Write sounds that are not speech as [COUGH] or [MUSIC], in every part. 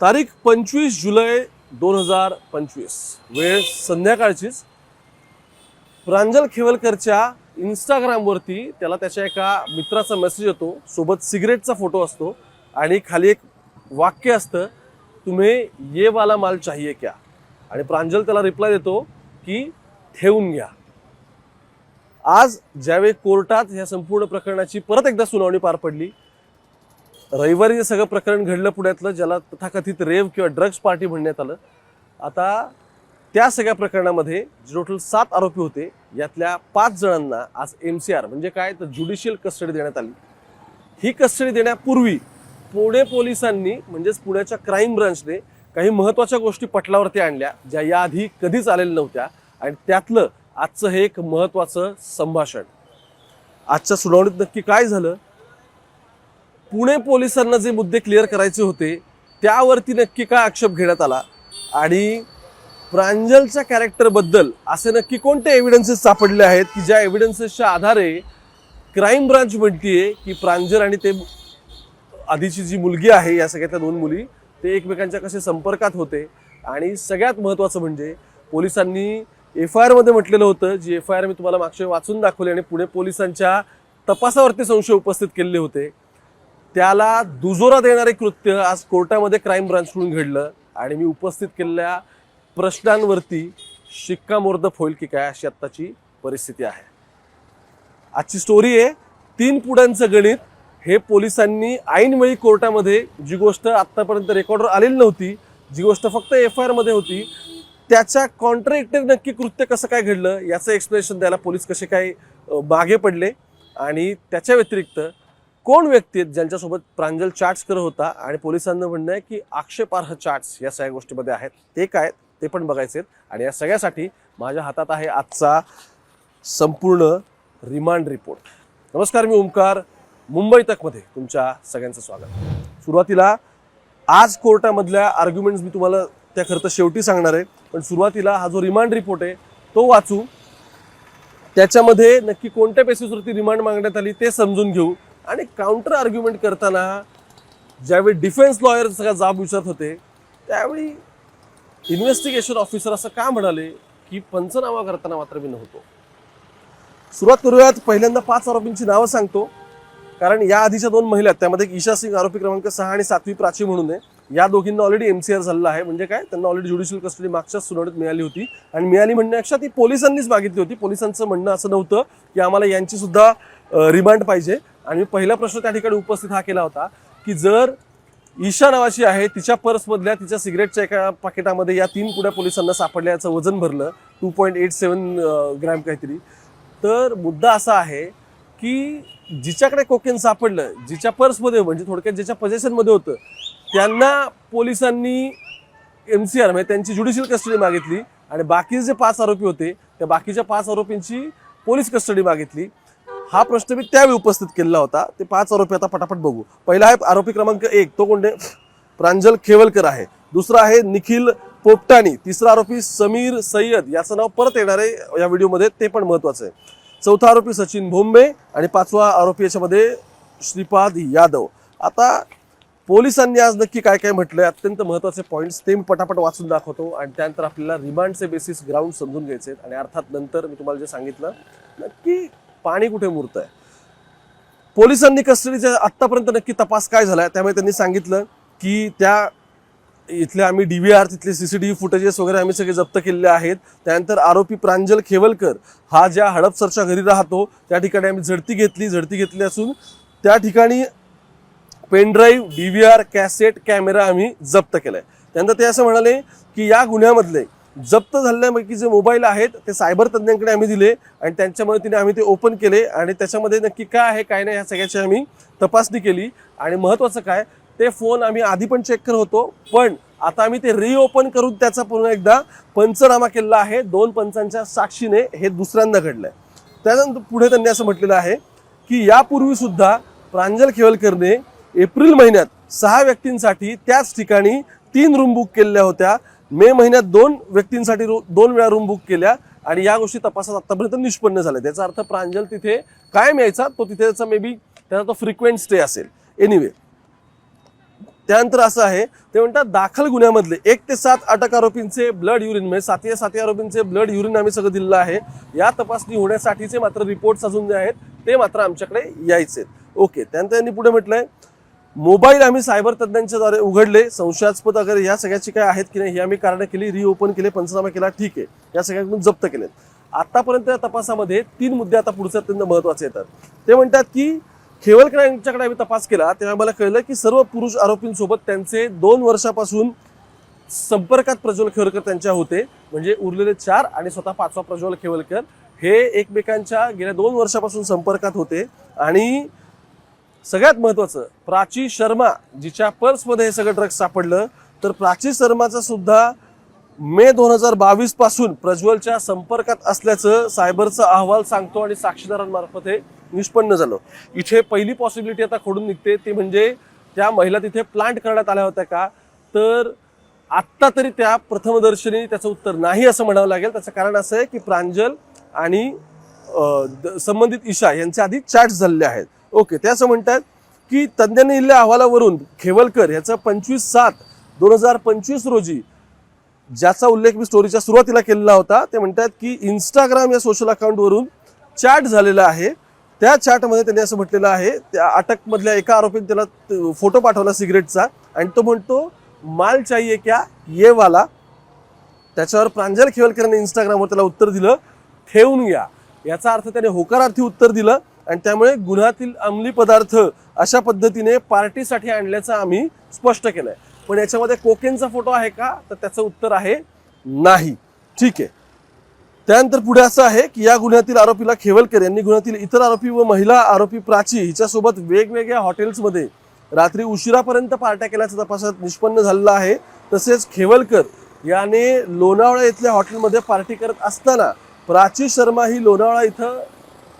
तारीख पंचवीस जुलै दोन हजार पंचवीस. वेळ संध्याकाळचीच. प्रांजल खेवलकरच्या इंस्टाग्रामवरती त्याला त्याच्या एका मित्राचा मेसेज येतो. सोबत सिगरेटचा फोटो असतो. आणि खाली एक वाक्य असतं तुम्ही ये वाला माल चाहिए क्या? आणि प्रांजल त्याला रिप्लाय देतो की ठेवून घ्या. आज ज्यावेळी कोर्टात ह्या संपूर्ण प्रकरणाची परत एकदा सुनावणी पार पडली रविवारी जे सगळं प्रकरण घडलं पुण्यातलं ज्याला तथाकथित रेव किंवा ड्रग्ज पार्टी म्हणण्यात आलं आता त्या सगळ्या प्रकरणामध्ये जे टोटल सात आरोपी होते. यातल्या पाच जणांना आज एम सी आर म्हणजे काय? तर ज्युडिशियल कस्टडी देण्यात आली. ही कस्टडी देण्यापूर्वी पुणे पोलिसांनी म्हणजेच पुण्याच्या क्राईम ब्रांचने काही महत्त्वाच्या गोष्टी पटलावरती आणल्या ज्या याआधी कधीच आलेल्या नव्हत्या. आणि त्यातलं आजचं हे एक महत्त्वाचं संभाषण. आजच्या सुनावणीत नक्की काय झालं? पुणे पोलिसांना जे मुद्दे क्लिअर करायचे होते त्यावरती नक्की काय आक्षेप घेण्यात आला? आणि प्रांजलच्या कॅरेक्टरबद्दल असे नक्की कोणते एव्हिडन्सेस सापडले आहेत की ज्या एव्हिडन्सेसच्या आधारे क्राईम ब्रांच म्हणतीये की प्रांजल आणि ते आधीची जी मुलगी आहे या सगळ्यातल्या दोन मुली ते एकमेकांच्या कसे संपर्कात होते? आणि सगळ्यात महत्त्वाचं म्हणजे पोलिसांनी एफ आय आरमध्ये म्हटलेलं होतं जी एफ आय आर मी तुम्हाला मागच्या वाचून दाखवली आणि पुणे पोलिसांच्या तपासावरती संशय उपस्थित केलेले होते. त्याला दुजोरा देणारे कृत्य आज कोर्टामध्ये क्राईम ब्रांचकडून घडलं. आणि मी उपस्थित केलेल्या प्रश्नांवरती शिक्कामोर्दफ होईल की काय अशी आत्ताची परिस्थिती आहे. आजची स्टोरी आहे तीन पुढ्यांचं गणित. हे पोलिसांनी ऐनवेळी कोर्टामध्ये जी गोष्ट आत्तापर्यंत रेकॉर्डवर आलेली नव्हती जी गोष्ट फक्त एफ आय आरमध्ये होती त्याच्या कॉन्ट्रॅक्टर नक्की कृत्य कसं काय घडलं याचं एक्सप्लेनेशन द्यायला पोलीस कसे काय मागे पडले. आणि त्याच्या व्यतिरिक्त कोण व्यक्ती आहेत ज्यांच्यासोबत प्रांजल चार्ट्स करत होता आणि पोलिसांना म्हणणं आहे की आक्षेपार्ह चार्ट्स या सगळ्या गोष्टीमध्ये आहेत. ते काय ते पण बघायचे आहेत. आणि या सगळ्यासाठी माझ्या हातात आहे आजचा संपूर्ण रिमांड रिपोर्ट नमस्कार मी ओमकार मुंबई तकमध्ये तुमच्या सगळ्यांचं स्वागत. सुरुवातीला आज कोर्टामधल्या आर्ग्युमेंट्स मी तुम्हाला त्या खरं तर शेवटी सांगणार आहे. पण सुरुवातीला हा जो रिमांड रिपोर्ट आहे तो वाचू. त्याच्यामध्ये नक्की कोणत्या बेसिसवरती रिमांड मागण्यात आली ते समजून घेऊ. आणि काउंटर आर्ग्युमेंट करताना ज्यावेळी डिफेन्स लॉयर सगळा जाब विचारत होते त्यावेळी इन्व्हेस्टिगेशन ऑफिसर असं का म्हणाले की पंचनामा करताना मात्र मी नव्हतो. सुरुवात करूयात पहिल्यांदा पाच आरोपींची नावं सांगतो कारण या आधीच्या दोन महिला त्यामध्ये एक ईशा सिंग आरोपी क्रमांक सहा आणि सातवी प्राची म्हणून आहे. या दोघींना ऑलरेडी एमसीआर झालेला आहे म्हणजे काय? त्यांना ऑलरेडी ज्युडिशियल कस्टडी मागच्याच सुनावणीत मिळाली होती. आणि मिळाली म्हणण्यापेक्षा ती पोलिसांनीच मागितली होती. पोलिसांचं म्हणणं असं नव्हतं की आम्हाला यांची सुद्धा रिमांड पाहिजे. आणि पहिला प्रश्न त्या ठिकाणी उपस्थित हा केला होता की जर ईशा नावाची आहे तिच्या पर्समधल्या तिच्या सिगरेटच्या एका पाकिटामध्ये या तीन पुण्या पोलिसांना सापडल्या याचं वजन भरलं two point eight seven gram काहीतरी तर मुद्दा असा आहे की जिच्याकडे कोकेन सापडलं जिच्या पर्समध्ये म्हणजे थोडक्यात ज्याच्या पजेशनमध्ये होतं त्यांना पोलिसांनी एम सी आर म्हणजे त्यांची ज्युडिशियल कस्टडी मागितली आणि बाकीचे जे पाच आरोपी होते त्या बाकीच्या पाच आरोपींची पोलीस कस्टडी मागितली. हा प्रश्न मी त्यावेळी उपस्थित केलेला होता. ते पाच आरोपी आता पटापट बघू. पहिला आहे आरोपी क्रमांक एक. तो कोणते प्रांजल खेवलकर आहे. दुसरा आहे निखिल पोपटाणी. तिसरा आरोपी समीर सय्यद. याचं नाव परत येणार आहे या व्हिडिओमध्ये. ते पण महत्वाचं आहे. चौथा आरोपी सचिन भोंबे आणि पाचवा आरोपी याच्यामध्ये श्रीपाद यादव. आता पोलिसांनी आज नक्की काय काय म्हटलंय? अत्यंत महत्त्वाचे पॉईंट्स ते मी पटापट वाचून दाखवतो आणि त्यानंतर आपल्याला रिमांडचे बेसिस ग्राउंड समजून घ्यायचे आहेत. आणि अर्थात नंतर मी तुम्हाला जे सांगितलं नक्की पाणी कुठे मुरत आहे पोलिसांनी कस्टडीच्या आत्तापर्यंत नक्की तपास काय झाला आहे त्यामुळे त्यांनी सांगितलं की त्या इथले आम्ही डी व्ही आर तिथले C C T V footages वगैरे आम्ही सगळे जप्त केलेले आहेत. त्यानंतर आरोपी प्रांजल खेवलकर हा ज्या हडपसरच्या घरी राहतो त्या ठिकाणी आम्ही झडती घेतली. झडती घेतली असून त्या ठिकाणी pendrive D V R cassette camera आम्ही जप्त केला आहे त्यानंतर ते असं म्हणाले की या गुन्ह्यामधले जप्त झालेल्यापैकी जे मोबाईल आहेत ते सायबर तज्ज्ञांकडे आम्ही दिले आणि त्यांच्या मदतीने आम्ही ते ओपन केले आणि त्याच्यामध्ये नक्की काय आहे काय नाही ह्या सगळ्याची आम्ही तपासणी केली. आणि महत्त्वाचं काय ते फोन आम्ही आधी पण चेक करत होतो पण आता आम्ही ते रिओपन करून त्याचा पुन्हा एकदा पंचनामा केलेला आहे. दोन पंचांच्या साक्षीने हे दुसऱ्यांदा आहे त्यानंतर पुढे त्यांनी असं म्हटलेलं आहे की यापूर्वीसुद्धा प्रांजल खेवलकरने एप्रिल महिन्यात सहा व्यक्तींसाठी त्याच ठिकाणी तीन रूम बुक केलेल्या होत्या. मे महिन्यात दोन व्यक्तींसाठी रू- दोन वेळा रूम बुक केल्या आणि या गोष्टी तपासात आतापर्यंत निष्पन्न झाल्या. त्याचा अर्थ प्रांजल तिथे कायम यायचा तो तिथे त्याचा मे बी त्याचा तो फ्रिक्वेंट स्टे असेल. एनिवे त्यानंतर असं आहे ते म्हणतात दाखल गुन्ह्यामधले एक ते सात अटक आरोपींचे ब्लड युरिन म्हणजे सातव्या सातव्या आरोपींचे ब्लड युरिन आम्ही सगळं दिलेलं आहे. या तपासणी होण्यासाठीचे मात्र रिपोर्ट्स अजून जे आहेत ते मात्र आमच्याकडे यायचे ओके त्यानंतर त्यांनी पुढे म्हटलंय मोबाईल आम्ही सायबर तज्ञांच्या द्वारे उघडले. संशयास्पद वगैरे या सगळ्याची काय आहेत की नाही ही आम्ही कारणं केली रिओपन केले पंचनामा केला ठीक आहे. या सगळ्यांकडून जप्त केले. आतापर्यंत या तपासामध्ये तीन मुद्दे आता पुढचे अत्यंत महत्त्वाचे येतात. ते म्हणतात की खेवलकर यांच्याकडे आम्ही तपास केला तेव्हा आम्हाला कळलं की सर्व पुरुष आरोपींसोबत त्यांचे दोन वर्षापासून संपर्कात प्रज्वल खेवलकर त्यांच्या होते. म्हणजे उरलेले चार आणि स्वतः पाचवा प्रज्वल खेवलकर हे एकमेकांच्या गेल्या दोन वर्षापासून संपर्कात होते. आणि सगळ्यात महत्वाचं प्राची शर्मा जिच्या पर्समध्ये हे सगळं ड्रग्ज सापडलं तर प्राची शर्माचा सुद्धा मे दोन हजार बावीसपासून प्रज्वलच्या संपर्कात असल्याचं सायबरचा अहवाल सांगतो आणि साक्षीदारांमार्फत हे निष्पन्न झालं. इथे पहिली पॉसिबिलिटी आता खोडून निघते ती म्हणजे त्या महिला तिथे प्लांट करण्यात आल्या होत्या का? तर आत्ता तरी त्या प्रथमदर्शनी त्याचं उत्तर नाही असं म्हणावं लागेल. त्याचं कारण असं आहे की प्रांजल आणि द- संबंधित ईशा यांच्या आधी चॅट्स झालेले आहेत. ओके ते असं म्हणतात की तज्ज्ञांनी दिलेल्या अहवालावरून खेवलकर याचा पंचवीस सात दोन हजार पंचवीस रोजी ज्याचा उल्लेख मी स्टोरीच्या सुरुवातीला केलेला होता ते म्हणतात की इंस्टाग्राम या सोशल अकाउंटवरून चॅट झालेला आहे. त्या चॅटमध्ये त्यांनी असं म्हटलेलं आहे त्या अटकमधल्या एका आरोपीने त्याला फोटो पाठवला सिगरेटचा आणि तो म्हणतो माल चाहिए क्या? ये वाला. त्याच्यावर प्रांजल खेवलकरांनी इंस्टाग्रामवर त्याला उत्तर दिलं ठेवून घ्या. याचा अर्थ त्याने होकारार्थी उत्तर दिलं आणि त्यामुळे गुन्ह्यातील अंमली पदार्थ अशा पद्धतीने पार्टीसाठी आणल्याचं आम्ही स्पष्ट केलंय. पण याच्यामध्ये कोकेनचा फोटो आहे का? तर त्याचं उत्तर आहे नाही. ठीक आहे. त्यानंतर पुढे असं आहे की या गुन्ह्यातील आरोपीला खेवलकर यांनी गुन्ह्यातील इतर आरोपी व महिला आरोपी प्राची हिच्यासोबत वेगवेगळ्या हॉटेल्समध्ये रात्री उशिरापर्यंत पार्ट्या केल्याचं तपासात निष्पन्न झालेला आहे. तसेच खेवलकर याने लोणावळा इथल्या हॉटेलमध्ये पार्टी करत असताना प्राची शर्मा ही लोणावळा इथं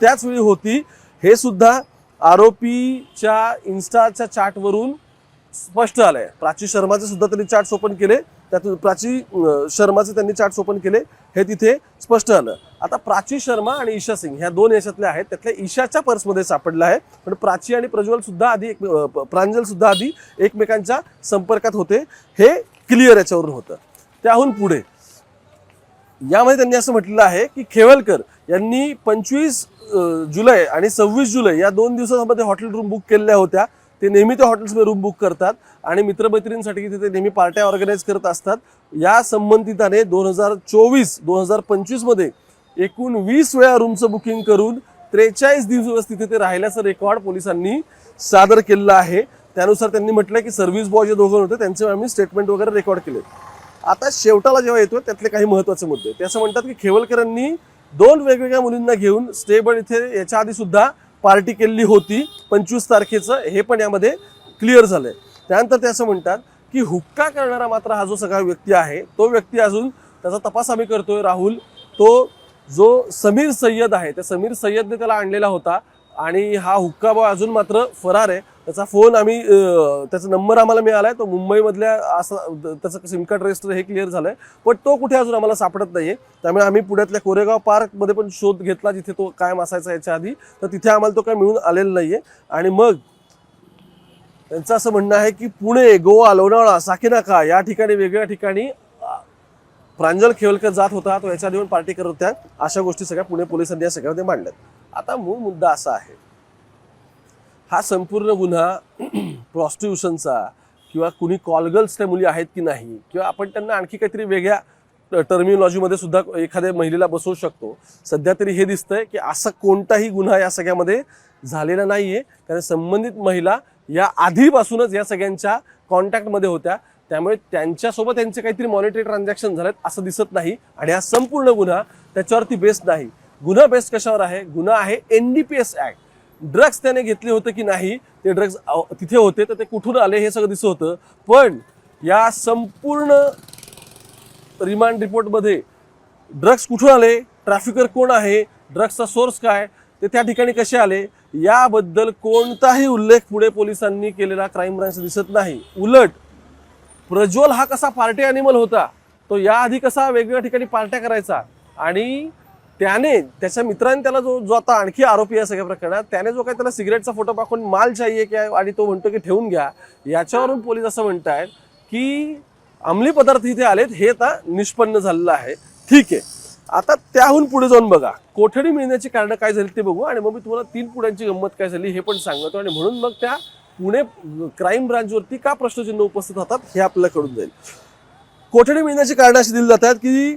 त्याच वेळी होती. हे सुद्धा आरोपीच्या इन्स्टाच्या चॅटवरून स्पष्ट आलंय प्राची शर्माचे सुद्धा त्यांनी चार्ट ओपन केले. त्यातून प्राची शर्माचे त्यांनी चार्ट ओपन केले. हे तिथे स्पष्ट आलं आता प्राची शर्मा आणि ईशा सिंग ह्या दोन याच्यातल्या आहेत. त्यातल्या ईशाच्या पर्समध्ये सापडलं आहे. पण प्राची आणि प्रज्वल सुद्धा आधी एक प्रांजल सुद्धा आधी एकमेकांच्या संपर्कात होते. हे क्लिअर याच्यावरून होतं. त्याहून पुढे यामध्ये त्यांनी असं म्हटलेलं आहे की खेवलकर यांनी पंचवीस जुलै आणि सव्वीस जुलै या दोन दिवसामध्ये हॉटेल रूम बुक केलेल्या होत्या. ते नेहमी त्या हॉटेल्समध्ये रूम बुक करतात आणि मित्रमैत्रिणींसाठी तिथे नेहमी पार्ट्या ऑर्गनाईज करत असतात. या संबंधिताने दोन हजार चोवीस दोन हजार पंचवीसमध्ये एकूण वीस वेळा रूमचं बुकिंग करून त्रेचाळीस दिवस तिथे ते राहिल्याचं रेकॉर्ड पोलिसांनी सादर केलेलं आहे. त्यानुसार त्यांनी म्हटलं की सर्व्हिस बॉय जे दोघं होते त्यांचे आम्ही स्टेटमेंट वगैरे रेकॉर्ड केले आता शेवटाला जेव्हा येतो त्यातले काही महत्त्वाचे मुद्दे ते असं म्हणतात की खेवलकरांनी दोन वेगवेगळ्या मुलींना घेऊन स्टेबल इथे याच्या आधी सुद्धा पार्टी केलेली होती. पंचवीस तारखेचं. हे पण यामध्ये क्लिअर झालंय. त्यानंतर ते असं म्हणतात की हुक्का करणारा मात्र हा जो सगळा व्यक्ती आहे तो व्यक्ती अजून त्याचा तपास आम्ही करतोय राहुल. तो जो समीर सय्यद आहे त्या समीर सय्यदने त्याला आणलेला होता आणि हा हुक्का बॉय अजून मात्र फरार आहे. त्याचा फोन आम्ही त्याचा नंबर आम्हाला मिळाला आहे तो मुंबईमधल्या असं त्याचं सिम कार्ड रजिस्टर हे क्लिअर झालं आहे पण तो कुठे अजून आम्हाला सापडत नाही आहे त्यामुळे आम्ही पुण्यातल्या कोरेगाव पार्कमध्ये पण शोध घेतला जिथे तो कायम असायचा याच्या आधी. तर तिथे आम्हाला तो काय मिळून आलेला नाही आहे आणि मग त्यांचं असं म्हणणं आहे की पुणे गोवा लोणावळा साकीनाका या ठिकाणी वेगवेगळ्या ठिकाणी प्रांजल खेवलकर जात होता. तो याच्या आधी पण पार्टी करत होत्या. अशा गोष्टी सगळ्या पुणे पोलिसांनी या सगळ्यामध्ये मांडल्यात. आता मूळ मुद्दा असा आहे हा संपूर्ण गुन्हा [CLEARS THROAT] प्रॉस्टिट्युशनचा किंवा कुणी कॉलगर्ल्स त्या मुली आहेत की नाही किंवा आपण त्यांना आणखी काहीतरी वेगळ्या टर्मिनॉलॉजीमध्ये सुद्धा एखाद्या महिलेला बसवू शकतो. सध्या तरी हे दिसतंय की असा कोणताही गुन्हा या सगळ्यामध्ये झालेला नाही आहे कारण संबंधित महिला या आधीपासूनच या सगळ्यांच्या कॉन्टॅक्टमध्ये होत्या. त्यामुळे त्यांच्यासोबत त्यांचे काहीतरी मॉनिटरी ट्रान्झॅक्शन झालेत असं दिसत नाही आणि हा संपूर्ण गुन्हा त्याच्यावरती बेस्ड नाही. गुन्हा बेस्ड कशावर आहे? गुन्हा आहे N D P S act drugs त्याने घेतले होते की नाही ते ड्रग्स तिथे होते तर ते कुठून आले हे सगळं दिसत होतं. पण या संपूर्ण रिमांड रिपोर्टमध्ये ड्रग्स कुठून आले ट्रॅफिकर कोण आहे ड्रग्सचा सोर्स काय ते त्या ठिकाणी कसे आले याबद्दल कोणताही उल्लेख पुढे पोलिसांनी केलेला क्राईम ब्रांच दिसत नाही. उलट प्रज्वल हा कसा पार्टी ॲनिमल होता तो याआधी कसा वेगवेगळ्या ठिकाणी पार्ट्या करायचा आणि त्याने त्याच्या मित्राने त्याला जो जो आता आणखी आरोपी आहे सगळ्या प्रकरणात त्याने जो काही त्याला सिगरेटचा फोटो पाठवून माल चाहिए की आणि तो म्हणतो की ठेवून घ्या. याच्यावरून पोलीस असं म्हणत आहेत की अंमली पदार्थ इथे आलेत हे आता निष्पन्न झालेलं आहे. ठीक आहे. आता त्याहून पुढे जाऊन बघा. कोठडी मिळण्याची कारणं काय झाली ते बघू. आणि मग मी तुम्हाला तीन पुढ्यांची गंमत काय झाली हे पण सांगतो. आणि म्हणून मग त्या पुणे क्राईम ब्रांचवरती का प्रश्नचिन्ह उपस्थित होतात हे आपल्याला कळून जाईल. कोठडी मिळण्याची कारणं अशी दिली जातात की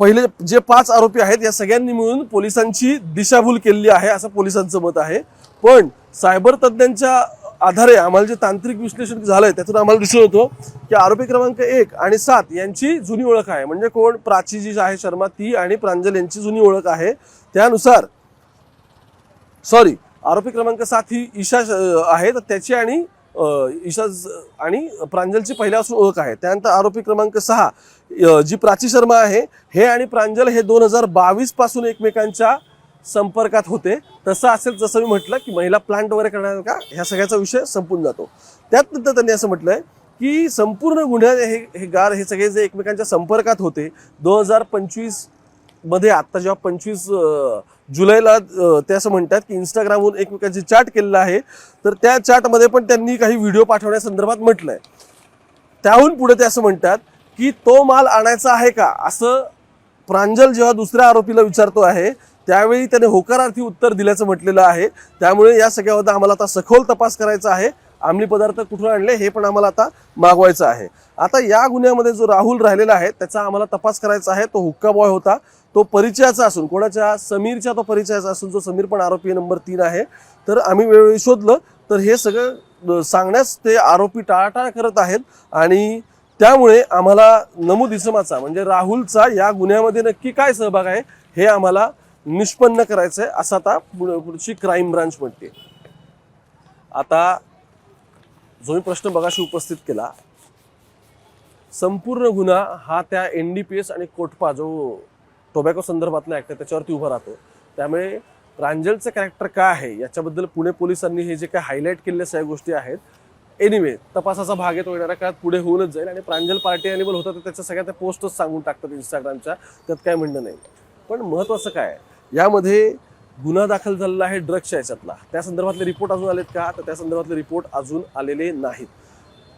पहिले जे पाच आरोपी आहेत या सगळ्यांनी मिळून पोलिसांची दिशाभूल केलेली आहे असं पोलिसांचं मत आहे. पण सायबर तज्ज्ञांच्या आधारे आम्हाला जे तांत्रिक विश्लेषण झालंय त्यातून आम्हाला दिसून होतो की आरोपी क्रमांक एक आणि सात यांची जुनी ओळख आहे. म्हणजे कोण? प्राची जी आहे शर्मा ती आणि प्रांजल यांची जुनी ओळख आहे. त्यानुसार सॉरी आरोपी क्रमांक सात ही ईशा आहे. तर त्याची आणि अं, ईशा आणि प्रांजलची पहिल्यापासून ओळख आहे. त्यानंतर आरोपी क्रमांक सहा जी प्राची शर्मा आहे हे आणि प्रांजल हे दोन हजार बावीसपासून एकमेकांच्या संपर्कात होते. तसं असेल जसं मी म्हटलं की महिला प्लांट वगैरे करणार का ह्या सगळ्याचा विषय संपून जातो. त्यातनंतर त्यांनी असं म्हटलंय की संपूर्ण गुन्ह्यात हे हे गार हे सगळे जे एकमेकांच्या संपर्कात होते दोन हजार पंचवीसमध्ये जेव्हा पंचवीस जुलैला ते असं म्हणतात की इंस्टाग्रामवरून एकमेकांची चॅट केलेलं आहे. तर त्या चॅटमध्ये पण त्यांनी काही व्हिडिओ पाठवण्यासंदर्भात आहे त्याहून पुढे ते असं म्हणतात की तो माल आणायचा आहे का? असं प्रांजल जेव्हा दुसऱ्या आरोपीला विचारतो आहे त्यावेळी त्याने होकारार्थी उत्तर दिल्याचं म्हटलेलं आहे. त्यामुळे या सगळ्याबद्दल आम्हाला आता सखोल तपास करायचा आहे. अंमली पदार्थ कुठून आणले हे पण आम्हाला आता मागवायचं आहे. आता या गुन्ह्यामध्ये जो राहुल राहिलेला आहे त्याचा आम्हाला तपास करायचा आहे. तो हुक्का बॉय होता. तो परिचयाचा असून कोणाच्या समीरच्या तो परिचयाचा असून जो समीर पण आरोपी नंबर तीन आहे. तर आम्ही वेळोवेळी शोधलं तर हे सगळं सांगण्यास ते आरोपी टाळाटाळ करत आहेत आणि त्यामुळे आम्हाला नमूद इसमाचा म्हणजे राहुलचा या गुन्ह्यामध्ये नक्की काय सहभाग आहे हे आम्हाला निष्पन्न करायचं आहे असं आता पुढ- पुढची क्राईम ब्रांच म्हणते. आता जो मी प्रश्न बघाशी उपस्थित केला संपूर्ण गुन्हा हा त्या एन डी पी एस आणि कोटपा जो टोबॅको संदर्भातला ॲक्ट आहे त्याच्यावरती उभा राहतो. त्यामुळे प्रांजलचं कॅरेक्टर काय आहे याच्याबद्दल पुणे पोलिसांनी हे जे काय हायलाईट केलेल्या सगळ्या गोष्टी आहेत. एनिवे तपासाचा भाग आहे तो येणाऱ्या काळात पुढे होऊनच जाईल आणि प्रांजल पार्टी अॅनिमल होता तर त्याच्या सगळ्या त्या पोस्टच सांगून टाकतात इंस्टाग्रामच्या त्यात काय म्हणणं नाही. पण महत्वाचं काय यामध्ये गुन्हा दाखल झालेला आहे ड्रग्सच्या याच्यातला त्या संदर्भातले रिपोर्ट अजून आलेत का? तर त्या संदर्भातले रिपोर्ट अजून आलेले नाहीत.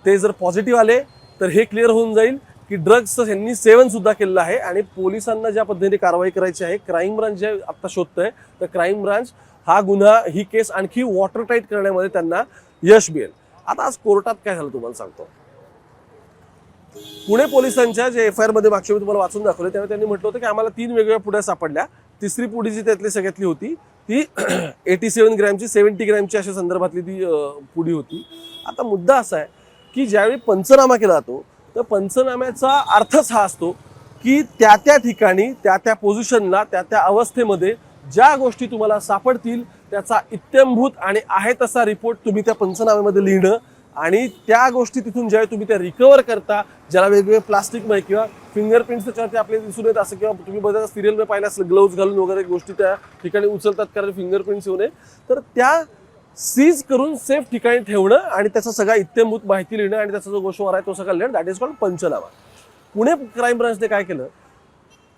ते जर पॉझिटिव्ह आले तर हे क्लिअर होऊन जाईल. की ड्रग्स यांनी सेवन सुद्धा केलेलं आहे आणि पोलिसांना ज्या पद्धतीने कारवाई करायची आहे क्राईम ब्रांच जे आता आहे तर क्राईम ब्रांच हा गुन्हा ही केस आणखी वॉटर टाईट करण्यामध्ये त्यांना यश मिळेल. आता आज कोर्टात काय झालं तुम्हाला सांगतो. पुणे पोलिसांच्या जे एफ आय आरमध्ये मागच्या मी तुम्हाला वाचून दाखवले त्यावेळी त्यांनी म्हटलं होतं की आम्हाला तीन वेगवेगळ्या पुढ्या सापडल्या. तिसरी पुढी जी त्यातली सगळ्यातली होती ती एटी सेवन ग्रॅमची सेव्हन्टी ग्रॅमची अशा संदर्भातली ती पुढी पुडी होती. आता मुद्दा असा आहे की ज्यावेळी पंचनामा केला जातो तर पंचनाम्याचा अर्थच हा असतो की त्या त्या ठिकाणी त्या त्या पोझिशनला त्या त्या अवस्थेमध्ये ज्या गोष्टी तुम्हाला सापडतील त्याचा इत्यंभूत आणि आहे तसा रिपोर्ट तुम्ही त्या पंचनाम्यामध्ये लिहिणं आणि त्या गोष्टी तिथून ज्यावेळी तुम्ही त्या रिकवर करता ज्याला वेगवेगळे प्लास्टिकमध्ये किंवा फिंगरप्रिंट्स त्याच्यावरती आपले दिसून येत असं किंवा तुम्ही बघा सिरियलमध्ये पाहिलं असेल ग्लोव्ज घालून वगैरे गोष्टी त्या ठिकाणी उचलतात कारण फिंगरप्रिंट्स येऊ नये. तर त्या सीज करून सेफ ठिकाणी ठेवणं आणि त्याचा सगळा इत्यंभूत माहिती लिहिणं आणि त्याचा जो गोषवार आहे तो सगळा लिहिणं. दॅट इज कॉल्ड पंचनामा. पुणे क्राईम ब्रांचने काय केलं?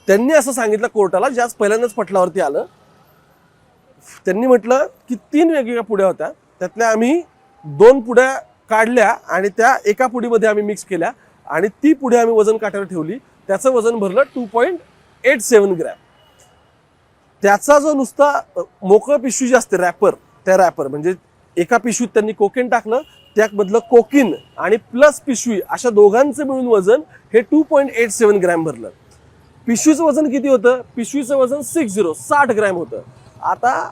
त्यांनी असं सांगितलं कोर्टाला ज्याच पहिल्यांदाच पटलावरती आलं. त्यांनी म्हटलं की तीन वेगवेगळ्या पुड्या होत्या. त्यातल्या आम्ही दोन पुड्या काढल्या आणि त्या एका पुडीमध्ये आम्ही मिक्स केल्या. आणि ती पुढे आम्ही वजन काट्यावर ठेवली. त्याचं वजन भरलं two point eight seven gram त्याचा जो नुसता मोकळं पिशवी जी असते रॅपर त्या रॅपर म्हणजे एका पिशवीत त्यांनी कोकेन टाकलं त्यामधलं कोकिन आणि प्लस पिशवी अशा दोघांचं मिळून वजन हे two point eight seven gram भरलं. पिशवीचं वजन किती होतं? पिशवीचं वजन सिक्स झिरो साठ ग्रॅम होतं. आता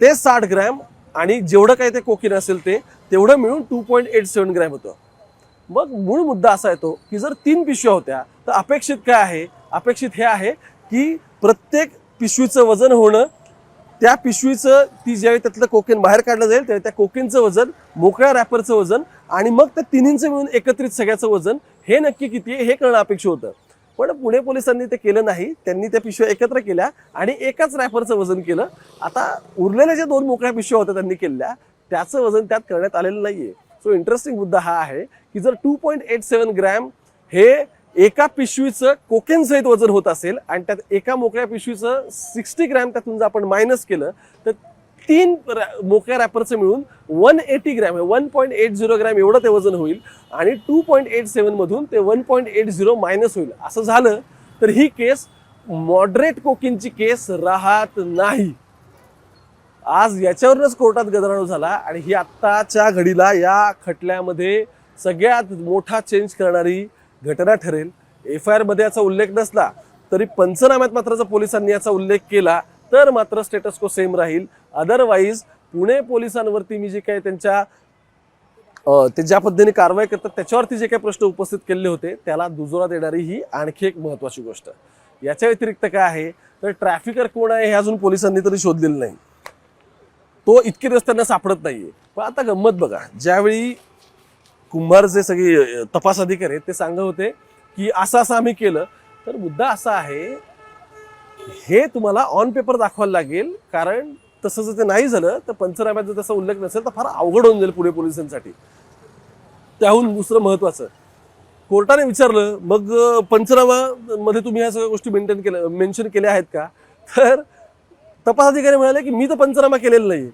ते साठ ग्रॅम आणि जेवढं काही ते कोकिन असेल ते तेवढं मिळून two point eight seven gram होतं. मग मूळ मुद्दा असा येतो की जर तीन पिशव्या होत्या तर अपेक्षित काय आहे? अपेक्षित हे आहे की प्रत्येक पिशवीचं वजन होणं त्या पिशवीचं ती ज्यावेळी त्यातलं कोकेन बाहेर काढलं जाईल त्यावेळी त्या कोकेनचं वजन मोकळ्या रॅपरचं वजन आणि मग त्या तिन्हींचं मिळून एकत्रित सगळ्याचं वजन हे नक्की किती आहे हे कळणं अपेक्षित होतं. पण पुणे पोलिसांनी ते केलं नाही त्यांनी त्या पिशव्या एकत्र केल्या आणि एकाच रॅपरचं वजन केलं. आता उरलेल्या ज्या दोन मोकळ्या पिशव्या होत्या त्यांनी केलेल्या त्याचं वजन त्यात करण्यात आलेलं नाही आहे सो इंटरेस्टिंग मुद्दा हा आहे की जर two point eight seven gram हे एका पिशवीचं कोकेन सहित वजन होत असेल आणि त्यात एका मोकळ्या पिशवीचं सिक्स्टी ग्रॅम त्यातून जर आपण मायनस केलं तर तीन रॅ- मोकळ्या रॅपरचं मिळून one eighty gram one point eight zero gram एवढं ते वजन होईल आणि टू पॉईंट एट सेवनमधून ते one point eight zero minus होईल. असं झालं तर ही केस मॉडरेट कोकिनची केस राहत नाही. आज याच्यावरूनच कोर्टात गदारोळ झाला आणि ही आत्ताच्या घडीला या खटल्यामध्ये सगळ्यात मोठा चेंज करणारी घटना ठरेल. एफ आय आरमध्ये याचा उल्लेख नसला तरी पंचनाम्यात मात्र जर पोलिसांनी याचा उल्लेख केला तर मात्र स्टेटस को सेम राहील. अदरवाईज पुणे पोलिसांवरती मी जे काही त्यांच्या ते ज्या पद्धतीने कारवाई करतात त्याच्यावरती जे काही प्रश्न उपस्थित केले होते त्याला दुजोरा देणारी ही आणखी एक महत्त्वाची गोष्ट. याच्या व्यतिरिक्त काय आहे तर ट्रॅफिकर कोण आहे हे अजून पोलिसांनी तरी शोधलेलं नाही. तो इतके रस्त्यांना सापडत नाहीये. पण आता गंमत बघा ज्यावेळी कुंभार जे सगळे तपास अधिकारी आहेत ते सांगत होते की असं असं आम्ही केलं. तर मुद्दा असा आहे हे तुम्हाला ऑन पेपर दाखवायला लागेल कारण तसं जर ते नाही झालं तर पंचनाम्यात जर तसा उल्लेख नसेल तर फार अवघड होऊन जाईल पुणे पोलिसांसाठी. त्याहून दुसरं महत्वाचं. कोर्टाने विचारलं मग पंचनामा मध्ये तुम्ही ह्या सगळ्या गोष्टी मेंटेन केल्या मेन्शन केल्या आहेत का? तर तपास अधिकारी म्हणाले की मी तर पंचनामा केलेला नाही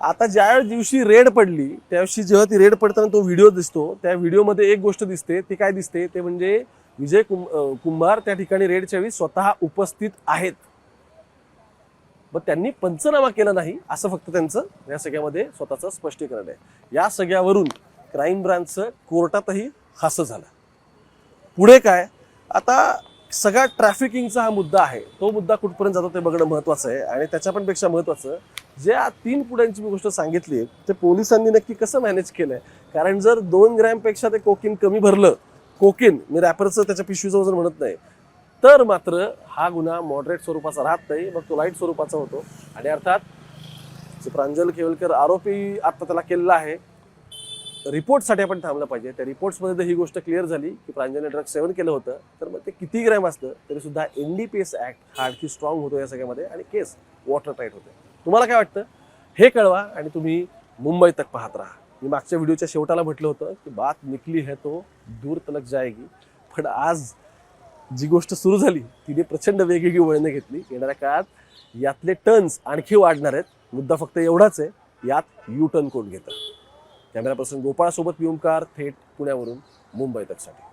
आता ज्या दिवशी रेड पडली त्या दिवशी जेव्हा ती रेड पडताना तो व्हिडिओ दिसतो त्या व्हिडिओमध्ये एक गोष्ट दिसते ती काय दिसते? ते म्हणजे विजय कुं- कुंभार त्या ठिकाणी रेडच्या वेळी स्वतः उपस्थित आहेत. मग त्यांनी पंचनामा केला नाही असं फक्त त्यांचं या सगळ्यामध्ये स्वतःचं स्पष्टीकरण आहे. या सगळ्यावरून क्राईम ब्रांचचं कोर्टातही हास्य झालं. पुढे काय? आता सगळा ट्रॅफिकिंगचा हा मुद्दा आहे. तो मुद्दा कुठपर्यंत जातो ते बघणं महत्वाचं आहे. आणि त्याच्या पण पेक्षा महत्वाचं ज्या तीन पुढ्यांची मी गोष्ट सांगितली ते पोलिसांनी नक्की कसं मॅनेज केलंय? कारण जर दोन ग्रॅमपेक्षा ते कोकिन कमी भरलं कोकिन मी रॅपरचं त्याच्या पिशवीचं वजन म्हणत नाही तर मात्र हा गुन्हा मॉडरेट स्वरूपाचा राहत नाही मग तो लाइट स्वरूपाचा होतो. आणि अर्थात प्रांजल केवलकर आरोपी आता त्याला केलेला आहे रिपोर्टसाठी आपण थांबलं पाहिजे. त्या रिपोर्ट्समध्ये जर ही गोष्ट क्लिअर झाली की प्रांजलने ड्रग सेवन केलं होतं तर मग ते किती ग्रॅम असतं तरी सुद्धा N D P S act हा आणखी स्ट्रॉंग होतो या सगळ्यामध्ये आणि केस वॉटर टाईट होते. तुम्हाला काय वाटतं? हे कळवा आणि तुम्ही मुंबई तक पाहत राहा. मी मागच्या व्हिडिओच्या शेवटाला म्हटलं होतं की बात निकली है तो दूर तलक जाएगी. पण आज जी गोष्ट सुरू झाली तिने प्रचंड वेगवेगळी वळणं घेतली. येणाऱ्या काळात यातले टर्न्स आणखी वाढणार आहेत. मुद्दा फक्त एवढाच आहे यात यू टर्न कोण घेतं? कॅमेरा पर्सन गोपाळसोबत मी ओंकार थेट पुण्यावरून मुंबई तकसाठी